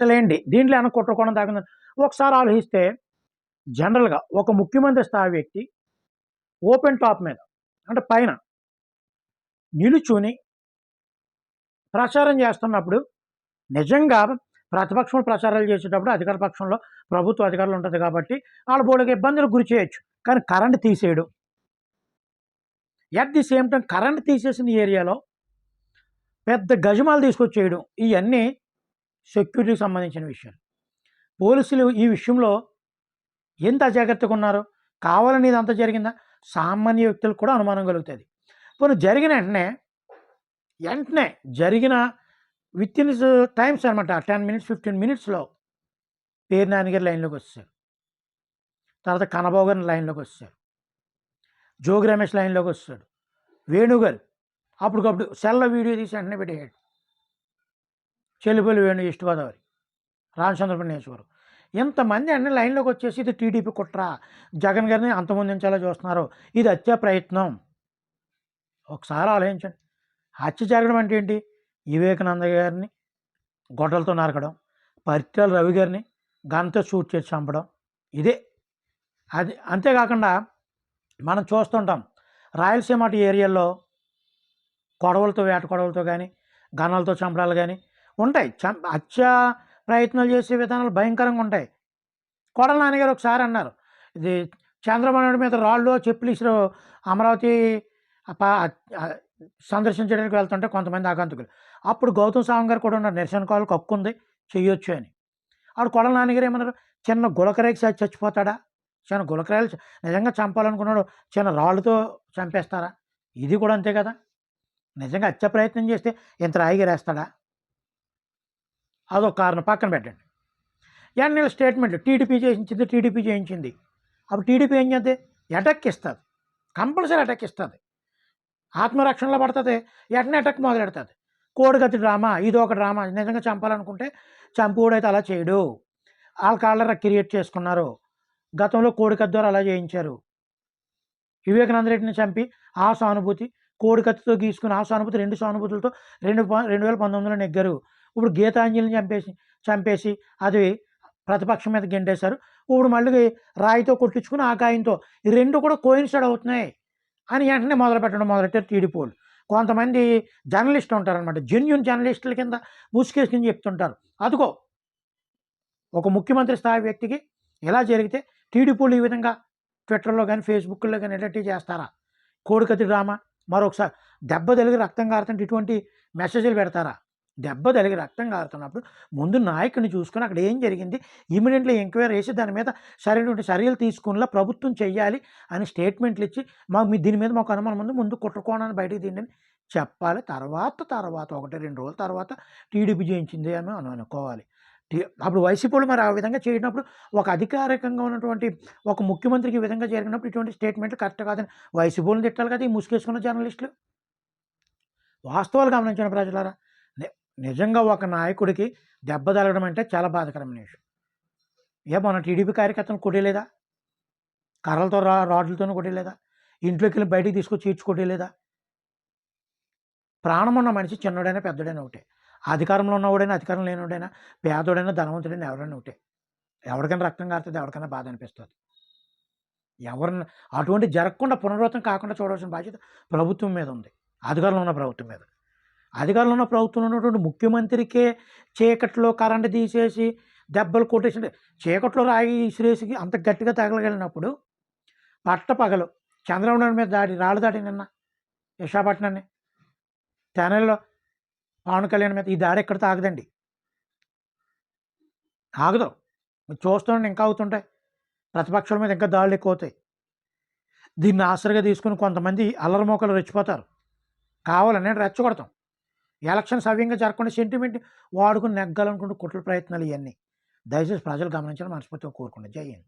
అసలేంటి? దీంట్లో ఏమైనా కుట్రకోణం తాగింది ఒకసారి ఆలోచిస్తే జనరల్గా ఒక ముఖ్యమంత్రి స్థాయి వ్యక్తి ఓపెన్ టాప్ మీద అంటే పైన నిలుచుని ప్రచారం చేస్తున్నప్పుడు నిజంగా ప్రతిపక్షంలో ప్రచారాలు చేసేటప్పుడు అధికార పక్షంలో ప్రభుత్వ అధికారులు ఉంటుంది కాబట్టి వాళ్ళ బోళ్ళకి ఇబ్బందులు గురి చేయొచ్చు. కానీ కరెంట్ తీసేయడం. At the same time current తీసేసిన ఏరియాలో పెద్ద గజమాలు తీసుకొచ్చేయడం ఇవన్నీ సెక్యూరిటీకి సంబంధించిన విషయాలు. పోలీసులు ఈ విషయంలో ఎంత అజాగ్రత్తగా ఉన్నారు? కావాలని ఇది అంత జరిగిందా? సామాన్య వ్యక్తులకు కూడా అనుమానం కలుగుతుంది. పోనీ జరిగిన వెంటనే వెంటనే జరిగిన విత్ ఇన్ టైమ్స్ అనమాట టెన్ మినిట్స్ ఫిఫ్టీన్ మినిట్స్లో పేరు నాన్నగారు లైన్లోకి వస్తారు. తర్వాత కనబాబు గారిని లైన్లోకి వస్తారు. జోగి రమేష్ లైన్లోకి వస్తాడు. వేణుగారు అప్పటికప్పుడు సెల్ల వీడియో తీసి వెంటనే పెట్టేయాడు చెల్లిపల్లి వేణు ఈస్ట్ గోదావరి రామచంద్రపురం నియోజకవర్గం. ఇంతమంది అన్ని లైన్లోకి వచ్చేసి ఇది టీడీపీ కుట్ర. జగన్ గారిని అంతమొందించేలా చూస్తున్నారు. ఇది హత్య ప్రయత్నం. ఒకసారి ఆలోచించండి. హత్య జరగడం అంటే ఏంటి? వివేకానంద గారిని గొడ్డలతో నరకడం పరిత్యాల రవి గారిని గంతో షూట్ చేసి చంపడం ఇదే. అది అంతేకాకుండా మనం చూస్తుంటాం రాయలసీమ అటు ఏరియాలో కొడవలతో వేట కొడవలతో కానీ గన్నాలతో చంపడాలు కానీ ఉంటాయి. చం హత్య ప్రయత్నాలు చేసే విధానాలు భయంకరంగా ఉంటాయి. కొడల నాన్నగారు ఒకసారి అన్నారు ఇది చంద్రబాబు నాయుడు మీద రాళ్ళు చెప్పులు ఇసురు అమరావతి సందర్శించడానికి వెళ్తుంటే కొంతమంది ఆగంతుకులు. అప్పుడు గౌతమ్ సాంగ్ గారు కూడా ఉన్నారు నిరసన కాలు కక్కుంది చెయ్యొచ్చు అని. ఆడు కొడల నాన్నగారు ఏమన్నారు చిన్న గులకరాయికి చచ్చి- చచ్చిపోతాడా? చిన్న గులకరాయలు నిజంగా చంపాలనుకున్నాడు చిన్న రాళ్ళతో చంపేస్తారా? ఇది కూడా అంతే కదా? నిజంగా హత్య ప్రయత్నం చేస్తే ఇంత రాయిగిరేస్తాడా? అదొక కారణం. పక్కన పెట్టండి. ఎన్నిల స్టేట్మెంట్ టీడీపీ చేయించింది టీడీపీ చేయించింది. అప్పుడు టీడీపీ ఏం చేస్తే అటాక్ ఇస్తుంది. కంపల్సరీ అటాక్ ఇస్తుంది. ఆత్మరక్షణలో పడుతుంది. వెంటనే అటాక్ మొదలెడుతుంది? కోడిగతి డ్రామా? ఇది ఒక డ్రామా. నిజంగా చంపాలనుకుంటే చంపుడైతే అలా చేయడు. వాళ్ళ కాళ్ళ క్రియేట్ చేసుకున్నారు. గతంలో కోడికత్తి ద్వారా అలా చేయించారు. వివేకానంద రెడ్డిని చంపి ఆ సానుభూతి కోడికత్తితో గీసుకుని ఆ సానుభూతి రెండు సానుభూతులతో రెండు ప- రెండు వేల పంతొమ్మిదిలో నెగ్గారు. ఇప్పుడు గీతాంజలిని చంపేసి చంపేసి అది ప్రతిపక్షం మీద గెండేశారు ఇప్పుడు మళ్ళీ రాయితో కొట్టించుకుని ఆ ఈ రెండు కూడా కోయిన్సైడ్ అవుతున్నాయి అని వెంటనే మొదలు పెట్టడం మొదలెట్టారు టీడీపీ వాళ్ళు కొంతమంది జర్నలిస్టులు ఉంటారనమాట జెన్యున్ జర్నలిస్టుల కింద ముసుకేసి చెప్తుంటారు. అదిగో ఒక ముఖ్యమంత్రి స్థాయి వ్యక్తికి ఇలా జరిగితే టీడీపీలు ఈ విధంగా ట్విట్టర్లో కానీ ఫేస్బుక్లో కానీ ఎడట్టి చేస్తారా? కోడికత్తి డ్రామా మరొకసారి దెబ్బ తెలిగి రక్తం కారుతుంటే ఇటువంటి మెసేజ్లు పెడతారా? దెబ్బ తలిగి రక్తం కారుతున్నప్పుడు ముందు నాయకుని చూసుకొని అక్కడ ఏం జరిగింది? ఇమీడియట్లీ ఎంక్వైరీ చేసి దాని మీద సరైనటువంటి చర్యలు తీసుకునేలా ప్రభుత్వం చెయ్యాలి అని స్టేట్మెంట్లు ఇచ్చి మాకు మీ దీని మీద మాకు అనుమానం ఉంది ముందు కుట్రకోణాన్ని బయటికి తీయండి అని చెప్పాలి. తర్వాత తర్వాత ఒకటి రెండు రోజుల తర్వాత టీడీపీ జయించింది అని మనం అనుకోవాలి. అప్పుడు వైసీపీ వాళ్ళు మరి ఆ విధంగా చేసినప్పుడు ఒక అధికారికంగా ఉన్నటువంటి ఒక ముఖ్యమంత్రికి ఈ విధంగా జరిగినప్పుడు ఇటువంటి స్టేట్మెంట్లు కరెక్ట్ కాదని వైసీపీ వాళ్ళని తిట్టాలి కదా ఈ ముసుగేసుకున్న జర్నలిస్టులు. వాస్తవాలు గమనించిన ప్రజలారా. నిజంగా ఒక నాయకుడికి దెబ్బ తగలడం అంటే చాలా బాధకరమైన విషయం. ఏ మన టీడీపీ కార్యకర్తను కొట్టేలేదా కర్రలతో రా రాడ్లతోనూ కొట్టేలేదా ఇంట్లోకి వెళ్ళి బయటికి తీసుకొచ్చి ఈడ్చి ప్రాణం ఉన్న మనిషి చిన్నోడైనా పెద్దోడైనా ఒకటే. అధికారంలో ఉన్నవాడైనా అధికారం లేనివాడైనా పేదోడైనా ధనవంతుడైనా ఎవరైనా ఒకటే. ఎవరికైనా రక్తం కారుతుంది ఎవరికైనా బాధ అనిపిస్తుంది. ఎవరిని అటువంటి జరగకుండా పునరావృతం కాకుండా చూడవలసిన బాధ్యత ప్రభుత్వం మీద ఉంది. అధికారంలో ఉన్న ప్రభుత్వం మీద. అధికారంలో ఉన్న ప్రభుత్వంలో ఉన్నటువంటి ముఖ్యమంత్రికే చీకట్లో కరెంట్ తీసేసి దెబ్బలు కొట్టేసి చీకట్లో రాగి ఇసిరేసి అంత గట్టిగా తగలగలిగినప్పుడు పట్ట పగలు. చంద్రబాబు నాయుడు మీద దాడి రాళ్ళు దాడి నిన్న విశాఖపట్నాన్ని. తెనల్లో పవన్ కళ్యాణ్ మీద ఈ దాడి ఎక్కడ తాగదండి. ఆగదు. మీరు చూస్తుంటే ఇంకా అవుతుంటాయి. ప్రతిపక్షాల మీద ఇంకా దాడులు ఎక్కువ అవుతాయి దీన్ని ఆసరిగా తీసుకుని కొంతమంది అల్లరిమోకలు రెచ్చిపోతారు. కావాలని రెచ్చగొడతాం. ఎలక్షన్ సవ్యంగా జరగకుండా సెంటిమెంట్ వాడుకుని నెగ్గాలనుకుంటూ కుట్ర ప్రయత్నాలు ఇవన్నీ. దయచేసి ప్రజలు గమనించాలని మనస్ఫూర్తిగా కోరుకుంటాం జై హింద్.